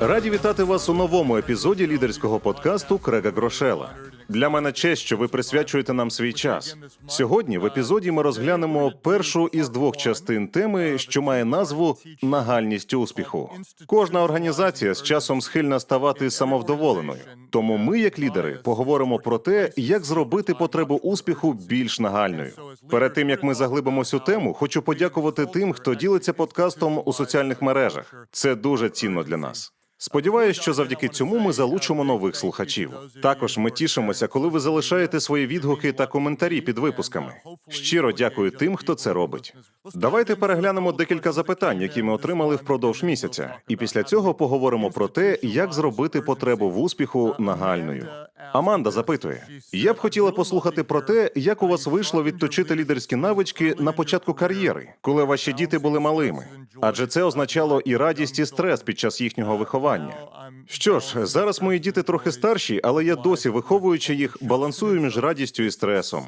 Раді вітати вас у новому епізоді лідерського подкасту Крега Грошела. Для мене честь, що ви присвячуєте нам свій час. Сьогодні в епізоді ми розглянемо першу із двох частин теми, що має назву нагальність успіху. Кожна організація з часом схильна ставати самовдоволеною. Тому ми, як лідери, поговоримо про те, як зробити потребу успіху більш нагальною. Перед тим як ми заглибимось у тему, хочу подякувати тим, хто ділиться подкастом у соціальних мережах. Це дуже цінно для нас. Сподіваюсь, що завдяки цьому ми залучимо нових слухачів. Також ми тішимося, коли ви залишаєте свої відгуки та коментарі під випусками. Щиро дякую тим, хто це робить. Давайте переглянемо декілька запитань, які ми отримали впродовж місяця, і після цього поговоримо про те, як зробити потребу в успіху нагальною. Аманда запитує: я б хотіла послухати про те, як у вас вийшло відточити лідерські навички на початку кар'єри, коли ваші діти були малими, адже це означало і радість, і стрес під час їхнього виховання. Що ж, зараз мої діти трохи старші, але я досі, виховуючи їх, балансую між радістю і стресом.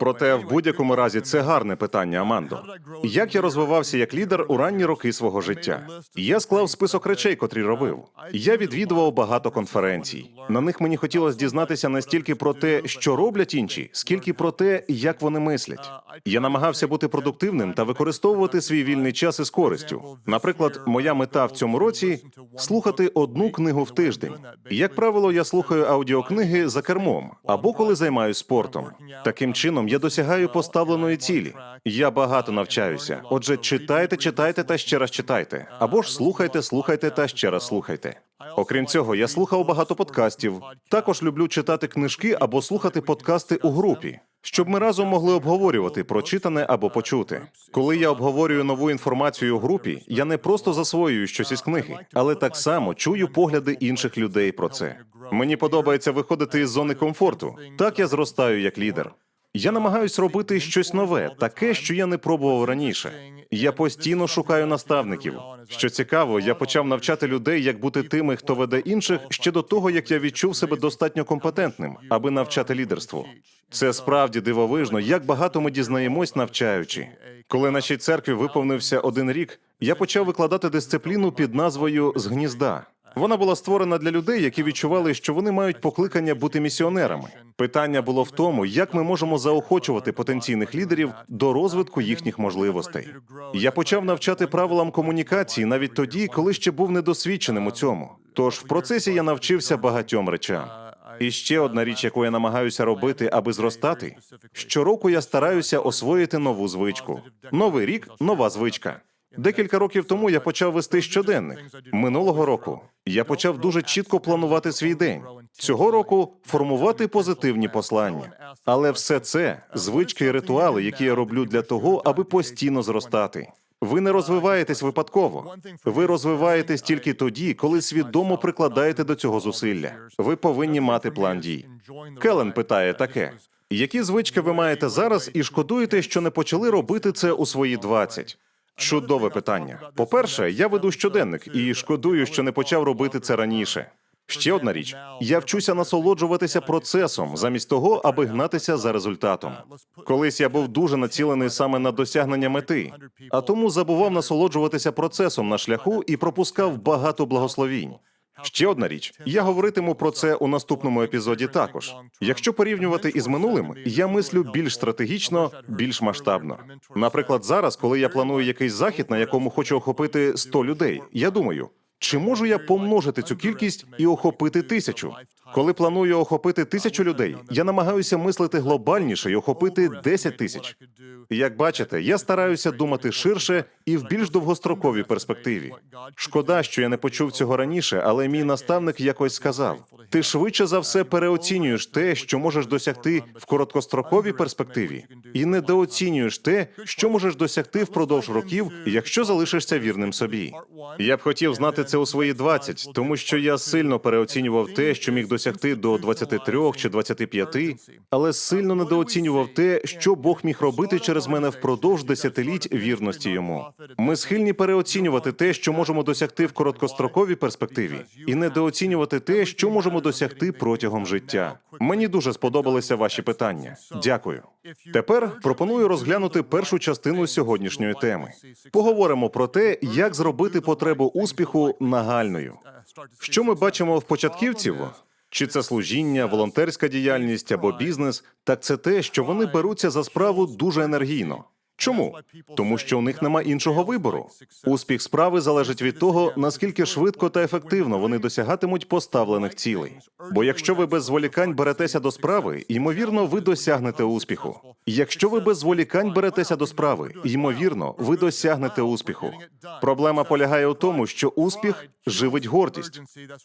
Проте, в будь-якому разі, це гарне питання, Амандо. Як я розвивався як лідер у ранні роки свого життя? Я склав список речей, котрі робив. Я відвідував багато конференцій. На них мені хотілося дізнатися не стільки про те, що роблять інші, скільки про те, як вони мислять. Я намагався бути продуктивним та використовувати свій вільний час із користю. Наприклад, моя мета в цьому році слухати одну книгу в тиждень. Як правило, я слухаю аудіокниги за кермом або коли займаюся спортом. Таким чином я досягаю поставленої цілі. Я багато навчаюся. Отже, читайте, читайте та ще раз читайте, або ж слухайте, слухайте та ще раз слухайте. Окрім цього, я слухав багато подкастів. Також люблю читати книжки або слухати подкасти у групі, щоб ми разом могли обговорювати прочитане або почути. Коли я обговорюю нову інформацію у групі, я не просто засвоюю щось із книги, але так само чую погляди інших людей про це. Мені подобається виходити із зони комфорту. Так я зростаю як лідер. Я намагаюсь робити щось нове, таке, що я не пробував раніше. Я постійно шукаю наставників. Що цікаво, я почав навчати людей, як бути тими, хто веде інших, ще до того, як я відчув себе достатньо компетентним, аби навчати лідерству. Це справді дивовижно, як багато ми дізнаємось, навчаючи. Коли нашій церкві виповнився один рік, я почав викладати дисципліну під назвою з гнізда. Вона була створена для людей, які відчували, що вони мають покликання бути місіонерами. Питання було в тому, як ми можемо заохочувати потенційних лідерів до розвитку їхніх можливостей. Я почав навчати правилам комунікації навіть тоді, коли ще був недосвідченим у цьому. Тож в процесі я навчився багатьом речам. І ще одна річ, яку я намагаюся робити, аби зростати. Щороку я стараюся освоїти нову звичку. Новий рік нова звичка. Декілька років тому я почав вести щоденник. Минулого року я почав дуже чітко планувати свій день. Цього року формувати позитивні послання. Але все це звички і ритуали, які я роблю для того, аби постійно зростати. Ви не розвиваєтесь випадково. Ви розвиваєтесь тільки тоді, коли свідомо прикладаєте до цього зусилля. Ви повинні мати план дій. Келен питає таке: які звички ви маєте зараз і шкодуєте, що не почали робити це у свої 20? Чудове питання. По-перше, я веду щоденник і шкодую, що не почав робити це раніше. Ще одна річ: я вчуся насолоджуватися процесом замість того, аби гнатися за результатом. Колись я був дуже націлений саме на досягнення мети, а тому забував насолоджуватися процесом на шляху і пропускав багато благословінь. Ще одна річ, я говоритиму про це у наступному епізоді. Також, якщо порівнювати із минулим, я мислю більш стратегічно, більш масштабно. Наприклад, зараз, коли я планую якийсь захід, на якому хочу охопити 100 людей, я думаю. Чи можу я помножити цю кількість і охопити тисячу? Коли планую охопити тисячу людей, я намагаюся мислити глобальніше і охопити 10 тисяч. Як бачите, я стараюся думати ширше і в більш довгостроковій перспективі. Шкода, що я не почув цього раніше, але мій наставник якось сказав: ти швидше за все переоцінюєш те, що можеш досягти в короткостроковій перспективі, і недооцінюєш те, що можеш досягти впродовж років, якщо залишишся вірним собі. Я б хотів знати це у свої 20, тому що я сильно переоцінював те, що міг досягти до 23 чи 25, але сильно недооцінював те, що Бог міг робити через мене впродовж десятиліть вірності йому. Ми схильні переоцінювати те, що можемо досягти в короткостроковій перспективі, і недооцінювати те, що можемо досягти протягом життя. Мені дуже сподобалися ваші питання. Дякую. Тепер пропоную розглянути першу частину сьогоднішньої теми. Поговоримо про те, як зробити потребу успіху нагальною. Що ми бачимо в початківців? Чи це служіння, волонтерська діяльність або бізнес? Так це те, що вони беруться за справу дуже енергійно. Чому? Тому що у них нема іншого вибору. Успіх справи залежить від того, наскільки швидко та ефективно вони досягатимуть поставлених цілей. Бо якщо ви без зволікань беретеся до справи, ймовірно, ви досягнете успіху. Якщо ви без зволікань беретеся до справи, ймовірно, ви досягнете успіху. Проблема полягає у тому, що успіх живить гордість,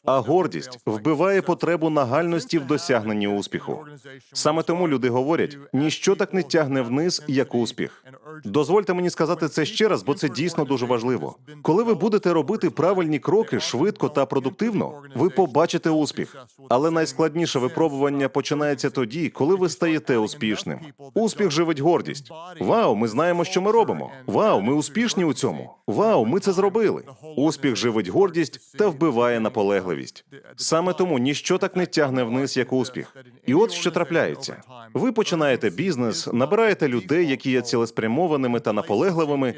а гордість вбиває потребу нагальності в досягненні успіху. Саме тому люди говорять: ніщо так не тягне вниз, як успіх. Дозвольте мені сказати це ще раз, бо це дійсно дуже важливо. Коли ви будете робити правильні кроки швидко та продуктивно, ви побачите успіх. Але найскладніше випробування починається тоді, коли ви стаєте успішним. Успіх живить гордість. Вау, ми знаємо, що ми робимо. Вау, ми успішні у цьому. Вау, ми це зробили. Успіх живить гордість та вбиває наполегливість. Саме тому ніщо так не тягне вниз, як успіх. І от що трапляється. Ви починаєте бізнес, набираєте людей, які є цілеспрямованими та наполегливими.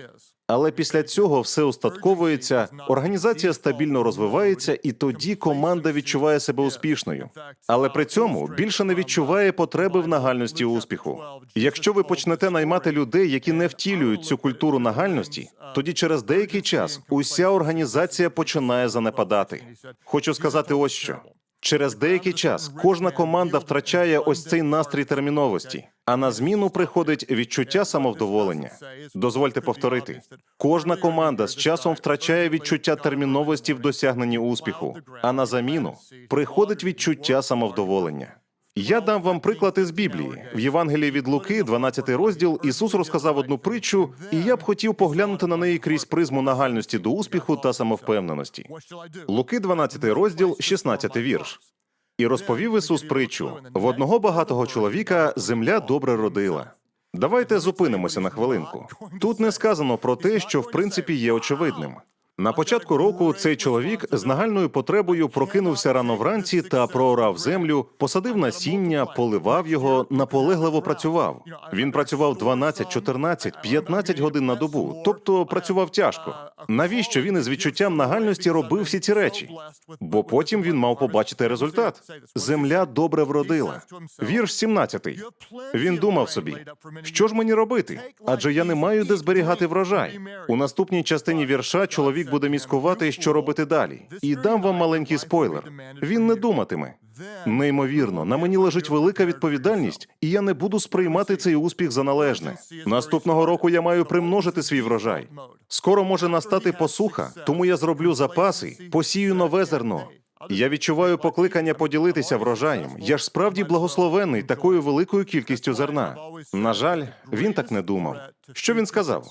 Але після цього все устатковується, організація стабільно розвивається, і тоді команда відчуває себе успішною. Але при цьому більше не відчуває потреби в нагальності успіху. Якщо ви почнете наймати людей, які не втілюють цю культуру нагальності, тоді через деякий час уся організація починає занепадати. Хочу сказати ось що. Через деякий час кожна команда втрачає ось цей настрій терміновості, а на зміну приходить відчуття самовдоволення. Дозвольте повторити: кожна команда з часом втрачає відчуття терміновості в досягненні успіху, а на заміну приходить відчуття самовдоволення. Я дам вам приклад із Біблії. В Євангелії від Луки, 12 розділ, Ісус розказав одну притчу, і я б хотів поглянути на неї крізь призму нагальності до успіху та самовпевненості. Луки, 12 розділ, 16 вірш. І розповів Ісус притчу: в одного багатого чоловіка земля добре родила. Давайте зупинимося на хвилинку. Тут не сказано про те, що в принципі є очевидним. На початку року цей чоловік з нагальною потребою прокинувся рано вранці та проорав землю, посадив насіння, поливав його, наполегливо працював. Він працював 12, 14, 15 годин на добу, тобто працював тяжко. Навіщо він із відчуттям нагальності робив всі ці речі? Бо потім він мав побачити результат. Земля добре вродила. Вірш 17. Він думав собі, що ж мені робити? Адже я не маю де зберігати врожай. У наступній частині вірша чоловік буде міскувати, що робити далі. І дам вам маленький спойлер. Він не думатиме. Неймовірно, на мені лежить велика відповідальність, і я не буду сприймати цей успіх за належне. Наступного року я маю примножити свій врожай. Скоро може настати посуха, тому я зроблю запаси, посію нове зерно. Я відчуваю покликання поділитися врожаєм. Я ж справді благословений такою великою кількістю зерна. На жаль, він так не думав. Що він сказав?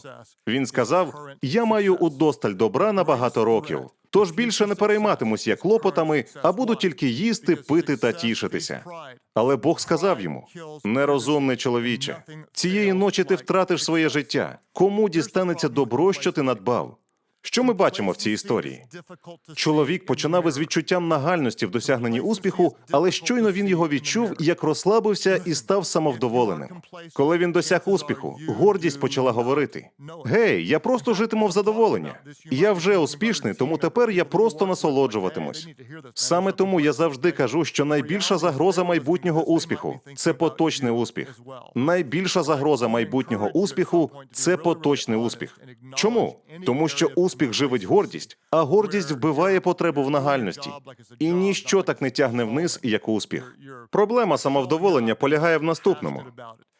Він сказав: Я маю удосталь добра на багато років. Тож більше не перейматимусь я клопотами, а буду тільки їсти, пити та тішитися. Але Бог сказав йому: нерозумний чоловіче, цієї ночі ти втратиш своє життя. Кому дістанеться добро, що ти надбав? Що ми бачимо в цій історії? Чоловік починав із відчуттям нагальності в досягненні успіху, але щойно він його відчув, як розслабився і став самовдоволеним. Коли він досяг успіху, гордість почала говорити: Гей, я просто житиму в задоволення. Я вже успішний, тому тепер я просто насолоджуватимусь. Саме тому я завжди кажу, що найбільша загроза майбутнього успіху це поточний успіх. Найбільша загроза майбутнього успіху це поточний успіх. Чому? Тому що успіх живить гордість, а гордість вбиває потребу в нагальності. І ніщо так не тягне вниз, як успіх. Проблема самовдоволення полягає в наступному.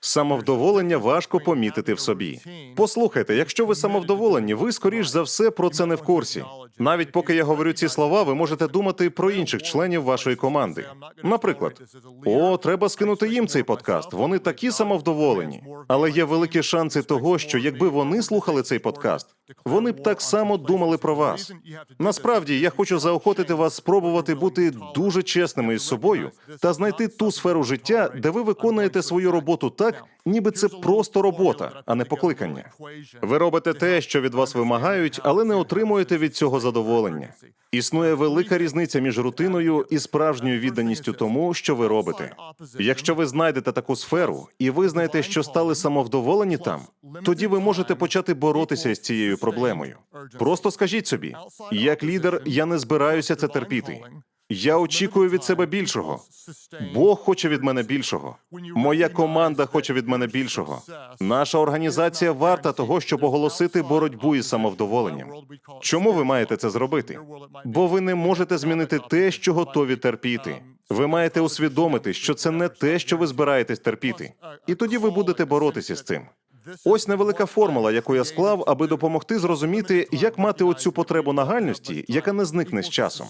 Самовдоволення важко помітити в собі. Послухайте, якщо ви самовдоволені, ви скоріш за все про це не в курсі. Навіть поки я говорю ці слова, ви можете думати про інших членів вашої команди. Наприклад, о, треба скинути їм цей подкаст. Вони такі самовдоволені. Але є великі шанси того, що якби вони слухали цей подкаст, вони б так само думали про вас. Насправді я хочу заохотити вас спробувати бути дуже чесними із собою та знайти ту сферу життя, де ви виконуєте свою роботу так, ніби це просто робота, а не покликання. Ви робите те, що від вас вимагають, але не отримуєте від цього задоволення. Існує велика різниця між рутиною і справжньою відданістю тому, що ви робите. Якщо ви знайдете таку сферу і визнаєте, що стали самовдоволені там, тоді ви можете почати боротися з цією проблемою. Просто скажіть собі, як лідер, я не збираюся це терпіти. Я очікую від себе більшого. Бог хоче від мене більшого. Моя команда хоче від мене більшого. Наша організація варта того, щоб оголосити боротьбу із самовдоволенням. Чому ви маєте це зробити? Бо ви не можете змінити те, що готові терпіти. Ви маєте усвідомити, що це не те, що ви збираєтесь терпіти, і тоді ви будете боротися з цим. Ось невелика формула, яку я склав, аби допомогти зрозуміти, як мати оцю потребу нагальності, яка не зникне з часом.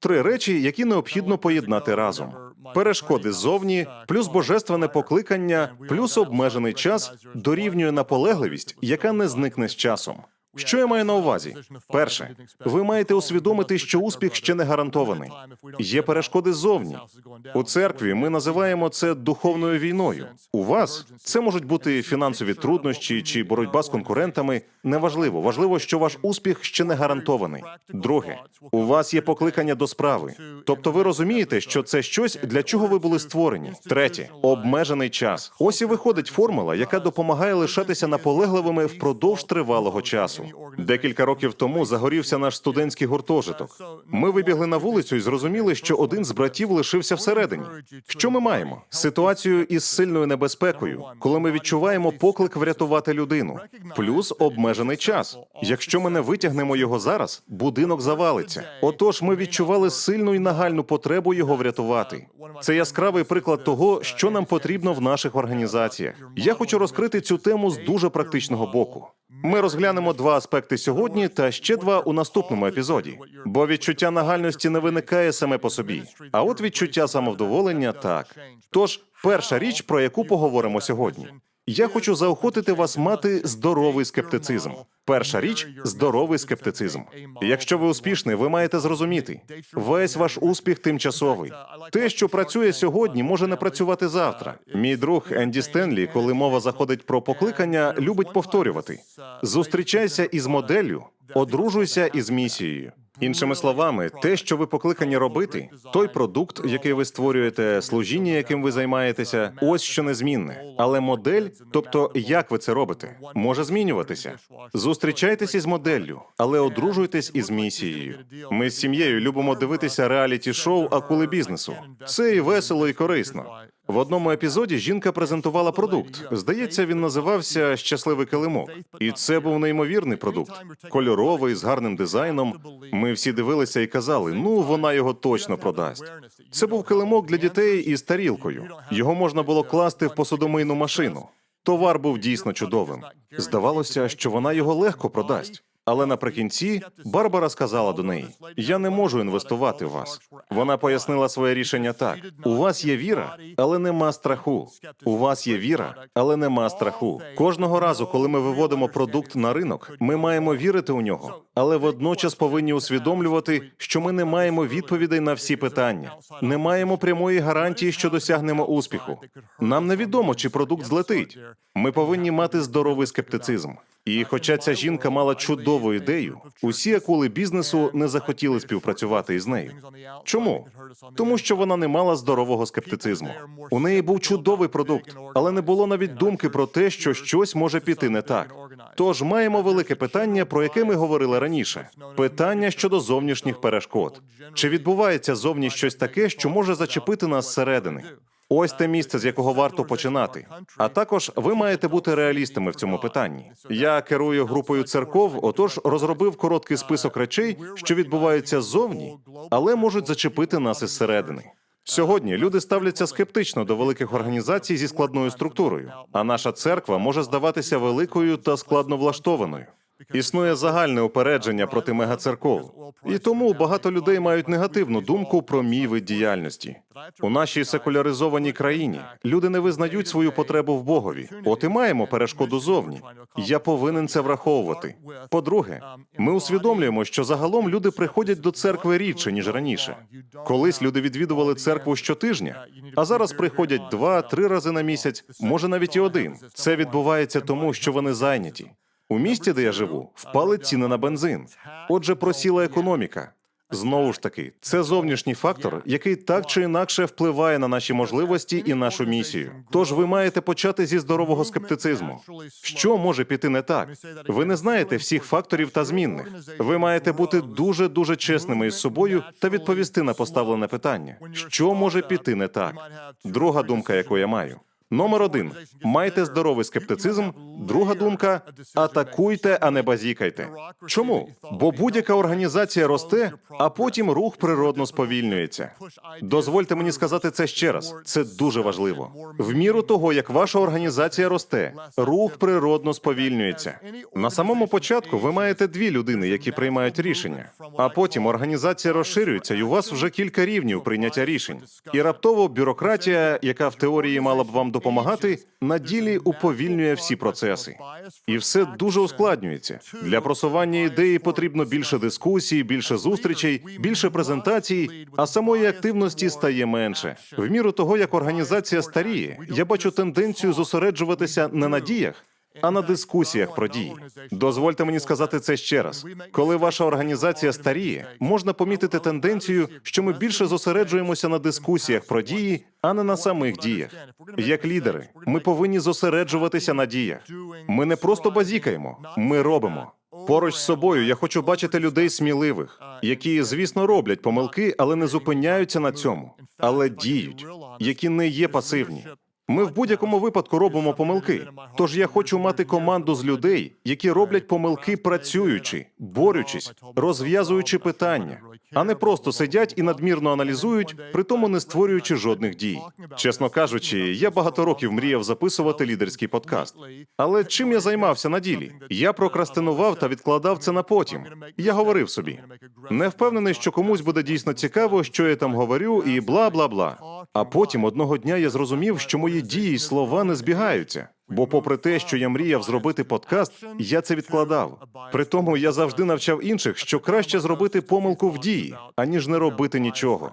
Три речі, які необхідно поєднати разом: перешкоди ззовні, плюс божественне покликання, плюс обмежений час дорівнює наполегливість, яка не зникне з часом. Що я маю на увазі? Перше, ви маєте усвідомити, що успіх ще не гарантований. Є перешкоди ззовні. У церкві ми називаємо це духовною війною. У вас це можуть бути фінансові труднощі чи боротьба з конкурентами. Неважливо, важливо, що ваш успіх ще не гарантований. Друге, у вас є покликання до справи. Тобто, ви розумієте, що це щось, для чого ви були створені. Третє обмежений час. Ось і виходить формула, яка допомагає лишатися наполегливими впродовж тривалого часу. Декілька років тому загорівся наш студентський гуртожиток. Ми вибігли на вулицю і зрозуміли, що один з братів лишився всередині. Що ми маємо? Ситуацію із сильною небезпекою, коли ми відчуваємо поклик врятувати людину, плюс обмежений час. Якщо ми не витягнемо його зараз, будинок завалиться. Отож, ми відчували сильну і нагальну потребу його врятувати. Це яскравий приклад того, що нам потрібно в наших організаціях. Я хочу розкрити цю тему з дуже практичного боку. Ми розглянемо два аспекти сьогодні та ще два у наступному епізоді. Бо відчуття нагальності не виникає саме по собі. А от відчуття самовдоволення так. Тож, перша річ, про яку поговоримо сьогодні. Я хочу заохотити вас мати здоровий скептицизм. Перша річ здоровий скептицизм. Якщо ви успішний, ви маєте зрозуміти, весь ваш успіх тимчасовий. Те, що працює сьогодні, може не працювати завтра. Мій друг Енді Стенлі, коли мова заходить про покликання, любить повторювати: зустрічайся із моделлю, одружуйся із місією. Іншими словами, те, що ви покликані робити, той продукт, який ви створюєте, служіння, яким ви займаєтеся, ось що незмінне. Але модель, тобто як ви це робите, може змінюватися. Зустрічайтесь із моделлю, але одружуйтесь із місією. Ми з сім'єю любимо дивитися реаліті-шоу акули бізнесу. Це і весело, і корисно. В одному епізоді жінка презентувала продукт. Здається, він називався Щасливий килимок. І це був неймовірний продукт, кольоровий з гарним дизайном. Ми всі дивилися і казали: ну вона його точно продасть. Це був килимок для дітей із тарілкою. Його можна було класти в посудомийну машину. Товар був дійсно чудовим. Здавалося, що вона його легко продасть. Але наприкінці Барбара сказала до неї: Я не можу інвестувати в вас. Вона пояснила своє рішення так: у вас є віра, але нема страху. У вас є віра, але нема страху. Кожного разу, коли ми виводимо продукт на ринок, ми маємо вірити у нього, але водночас повинні усвідомлювати, що ми не маємо відповідей на всі питання, не маємо прямої гарантії, що досягнемо успіху. Нам невідомо, чи продукт злетить. Ми повинні мати здоровий скептицизм. І хоча ця жінка мала чудову ідею, усі акули бізнесу не захотіли співпрацювати із нею. Чому? Тому що вона не мала здорового скептицизму. У неї був чудовий продукт, але не було навіть думки про те, що щось може піти не так. Тож маємо велике питання, про яке ми говорили раніше: питання щодо зовнішніх перешкод. Чи відбувається зовні щось таке, що може зачепити нас зсередини? Ось те місце, з якого варто починати. А також ви маєте бути реалістами в цьому питанні. Я керую групою церков, отож розробив короткий список речей, що відбуваються ззовні, але можуть зачепити нас із середини. Сьогодні люди ставляться скептично до великих організацій зі складною структурою, а наша церква може здаватися великою та складно влаштованою. Існує загальне упередження проти мегацерков, і тому багато людей мають негативну думку про мій вид діяльності. У нашій секуляризованій країні люди не визнають свою потребу в Богові. От і маємо перешкоду зовні. Я повинен це враховувати. По-друге, ми усвідомлюємо, що загалом люди приходять до церкви рідше ніж раніше. Колись люди відвідували церкву щотижня, а зараз приходять два-три рази на місяць, може навіть і один. Це відбувається тому, що вони зайняті. У місті, де я живу, впали ціни на бензин. Отже, просіла економіка. Знову ж таки, це зовнішній фактор, який так чи інакше впливає на наші можливості і нашу місію. Тож ви маєте почати зі здорового скептицизму. Що може піти не так? Ви не знаєте всіх факторів та змінних. Ви маєте бути дуже дуже чесними із собою та відповісти на поставлене питання. Що може піти не так? Друга думка, яку я маю. Номер один майте здоровий скептицизм. Друга думка атакуйте, а не базікайте. Чому? Бо будь-яка організація росте, а потім рух природно сповільнюється. Дозвольте мені сказати це ще раз. Це дуже важливо. В міру того, як ваша організація росте, рух природно сповільнюється. На самому початку ви маєте дві людини, які приймають рішення. А потім організація розширюється, і у вас вже кілька рівнів прийняття рішень. І раптово бюрократія, яка в теорії мала б вам допомагати, на ділі уповільнює всі процеси. І все дуже ускладнюється. Для просування ідеї потрібно більше дискусій, більше зустрічей, більше презентацій, а самої активності стає менше. В міру того, як організація старіє, я бачу тенденцію зосереджуватися не на діях. А на дискусіях про дії. Дозвольте мені сказати це ще раз. Коли ваша організація старіє, можна помітити тенденцію, що ми більше зосереджуємося на дискусіях про дії, а не на самих діях. Як лідери, ми повинні зосереджуватися на діях. Ми не просто базікаємо, ми робимо. Поруч з собою я хочу бачити людей сміливих, які, звісно, роблять помилки, але не зупиняються на цьому, але діють, які не є пасивні. Ми в будь-якому випадку робимо помилки. Тож я хочу мати команду з людей, які роблять помилки, працюючи, борючись, розв'язуючи питання, а не просто сидять і надмірно аналізують, при тому не створюючи жодних дій. Чесно кажучи, я багато років мріяв записувати лідерський подкаст. Але чим я займався на ділі? Я прокрастинував та відкладав це на потім. Я говорив собі, не впевнений, що комусь буде дійсно цікаво, що я там говорю, і бла бла бла. А потім одного дня я зрозумів, що мої дії й слова не збігаються. Бо, попри те, що я мріяв зробити подкаст, я це відкладав. При тому я завжди навчав інших, що краще зробити помилку в дії, аніж не робити нічого.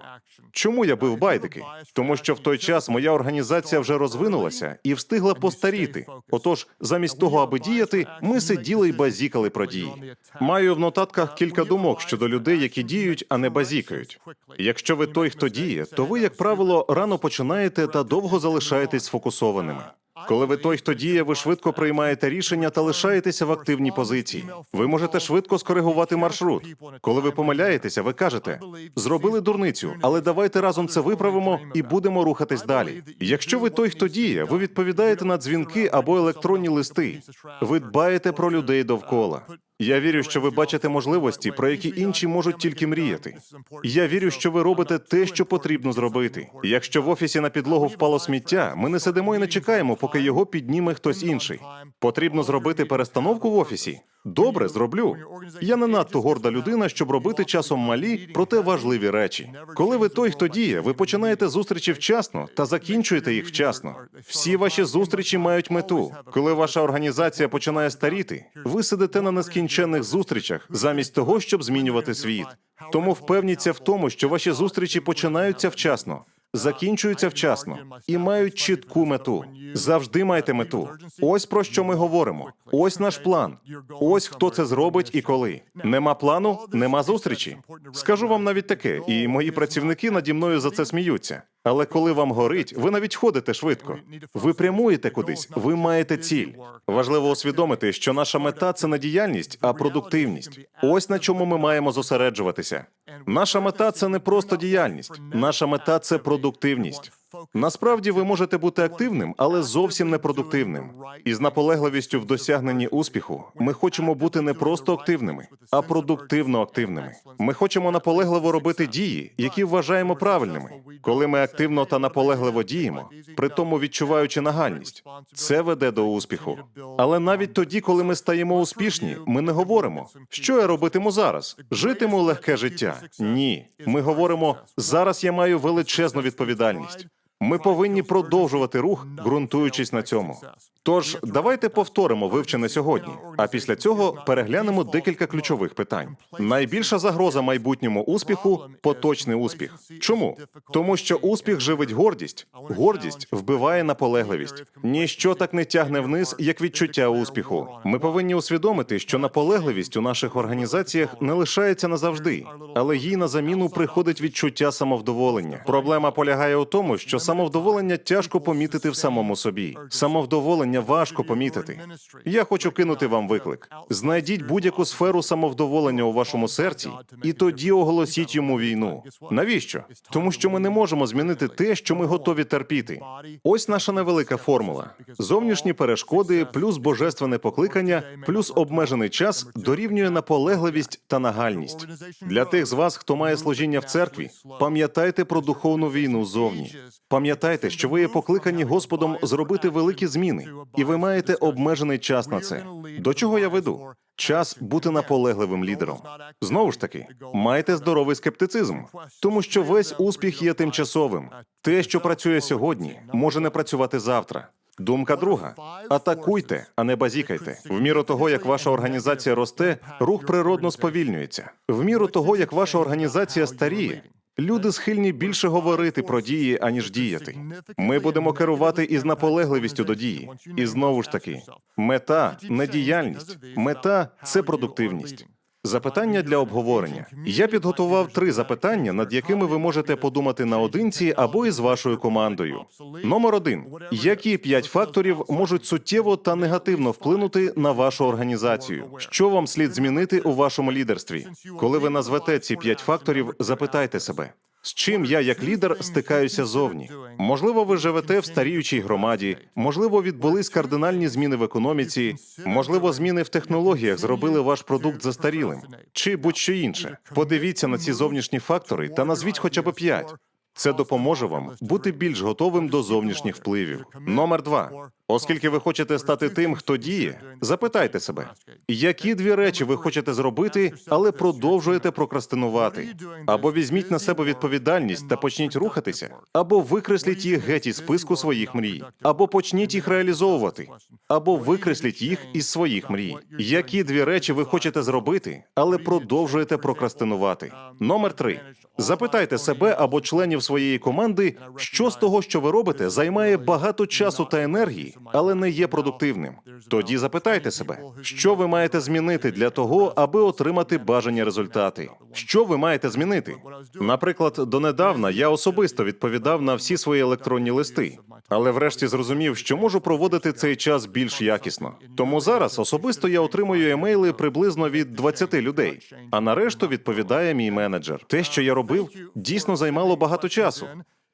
Чому я бив байдики? Тому що в той час моя організація вже розвинулася і встигла постаріти. Отож, замість того, аби діяти, ми сиділи й базікали про дії. Маю в нотатках кілька думок щодо людей, які діють, а не базікають. Якщо ви той, хто діє, то ви, як правило, рано починаєте та довго залишаєтесь сфокусованими. Коли ви той, хто діє, ви швидко приймаєте рішення та лишаєтеся в активній позиції. Ви можете швидко скоригувати маршрут. Коли ви помиляєтеся, ви кажете: зробили дурницю, але давайте разом це виправимо і будемо рухатись далі. Якщо ви той, хто діє, ви відповідаєте на дзвінки або електронні листи. Ви дбаєте про людей довкола. Я вірю, що ви бачите можливості, про які інші можуть тільки мріяти. Я вірю, що ви робите те, що потрібно зробити. Якщо в офісі на підлогу впало сміття, ми не сидимо і не чекаємо, поки його підніме хтось інший. Потрібно зробити перестановку в офісі. Добре, зроблю. Я не надто горда людина, щоб робити часом малі, проте важливі речі. Коли ви той, хто діє, ви починаєте зустрічі вчасно та закінчуєте їх вчасно. Всі ваші зустрічі мають мету. Коли ваша організація починає старіти, ви сидите на нескінченних зустрічах замість того, щоб змінювати світ. Тому впевніться в тому, що ваші зустрічі починаються вчасно. Закінчуються вчасно і мають чітку мету. Завжди майте мету. Ось про що ми говоримо. Ось наш план. Ось хто це зробить і коли. Нема плану, нема зустрічі. Скажу вам навіть таке, і мої працівники наді мною за це сміються. Але коли вам горить, ви навіть ходите швидко. Ви прямуєте кудись, ви маєте ціль. Важливо усвідомити, що наша мета це не діяльність, а продуктивність. Ось на чому ми маємо зосереджуватися. Наша мета це не просто діяльність, наша мета це продуктивність. Насправді ви можете бути активним, але зовсім не продуктивним. І з наполегливістю в досягненні успіху ми хочемо бути не просто активними, а продуктивно активними. Ми хочемо наполегливо робити дії, які вважаємо правильними. Коли ми активно та наполегливо діємо, при тому відчуваючи нагальність, це веде до успіху. Але навіть тоді, коли ми стаємо успішні, ми не говоримо, що я робитиму зараз, житиму легке життя. Ні, ми говоримо зараз. Я маю величезну відповідальність. Ми повинні продовжувати рух, ґрунтуючись на цьому. Тож давайте повторимо вивчене сьогодні, а після цього переглянемо декілька ключових питань. Найбільша загроза майбутньому успіху поточний успіх. Чому? Тому що успіх живить гордість, гордість вбиває наполегливість. Ніщо так не тягне вниз, як відчуття успіху. Ми повинні усвідомити, що наполегливість у наших організаціях не лишається назавжди, але їй на заміну приходить відчуття самовдоволення. Проблема полягає у тому, що самовдоволення тяжко помітити в самому собі. Самовдоволення важко помітити. Я хочу кинути вам виклик. Знайдіть будь-яку сферу самовдоволення у вашому серці, і тоді оголосіть йому війну. Навіщо? Тому що ми не можемо змінити те, що ми готові терпіти. Ось наша невелика формула: зовнішні перешкоди, плюс божественне покликання, плюс обмежений час дорівнює наполегливість та нагальність. Для тих з вас, хто має служіння в церкві, пам'ятайте про духовну війну зовні. Пам'ятайте, що ви є покликані Господом зробити великі зміни, і ви маєте обмежений час на це. До чого я веду? Час бути наполегливим лідером. Знову ж таки, майте здоровий скептицизм, тому що весь успіх є тимчасовим. Те, що працює сьогодні, може не працювати завтра. Думка друга: атакуйте, а не базікайте. В міру того, як ваша організація росте, рух природно сповільнюється. В міру того, як ваша організація старіє, люди схильні більше говорити про дії, аніж діяти. Ми будемо керувати із наполегливістю до дії. І знову ж таки, мета не діяльність, мета це продуктивність. Запитання для обговорення. Я підготував три запитання, над якими ви можете подумати наодинці або із вашою командою. Номер один: які п'ять факторів можуть суттєво та негативно вплинути на вашу організацію? Що вам слід змінити у вашому лідерстві? Коли ви назвете ці п'ять факторів, запитайте себе. З чим я, як лідер, стикаюся зовні? Можливо, ви живете в старіючій громаді, можливо, відбулись кардинальні зміни в економіці, можливо, зміни в технологіях зробили ваш продукт застарілим, чи будь-що інше. Подивіться на ці зовнішні фактори та назвіть хоча б п'ять. Це допоможе вам бути більш готовим до зовнішніх впливів. Номер два. Оскільки ви хочете стати тим, хто діє, запитайте себе, які дві речі ви хочете зробити, але продовжуєте прокрастинувати. Або візьміть на себе відповідальність та почніть рухатися, або викресліть їх геть із списку своїх мрій, або почніть їх реалізовувати, або викресліть їх із своїх мрій. Які дві речі ви хочете зробити, але продовжуєте прокрастинувати? Номер три. Запитайте себе або членів своєї команди, що з того, що ви робите, займає багато часу та енергії, але не є продуктивним. Тоді запитайте себе, що ви маєте змінити для того, аби отримати бажані результати. Що ви маєте змінити? Наприклад, донедавна я особисто відповідав на всі свої електронні листи, але врешті зрозумів, що можу проводити цей час більш якісно. Тому зараз особисто я отримую емейли приблизно від 20 людей, а на решту відповідає мій менеджер. Те, що я робив, дійсно займало багато часу.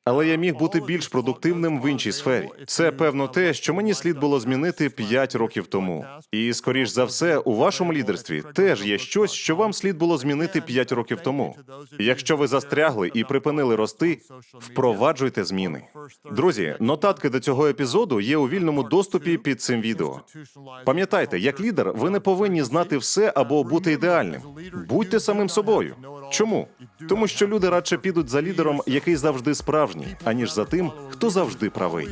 Але я міг бути більш продуктивним в іншій сфері. Це певно те, що мені слід було змінити 5 років тому. І скоріш за все, у вашому лідерстві теж є щось, що вам слід було змінити 5 років тому. Якщо ви застрягли і припинили рости, впроваджуйте зміни. Друзі, нотатки до цього епізоду є у вільному доступі під цим відео. Пам'ятайте, як лідер, ви не повинні знати все або бути ідеальним. Будьте самим собою. Чому? Тому що люди радше підуть за лідером, який завжди справжній, аніж за тим, хто завжди правий.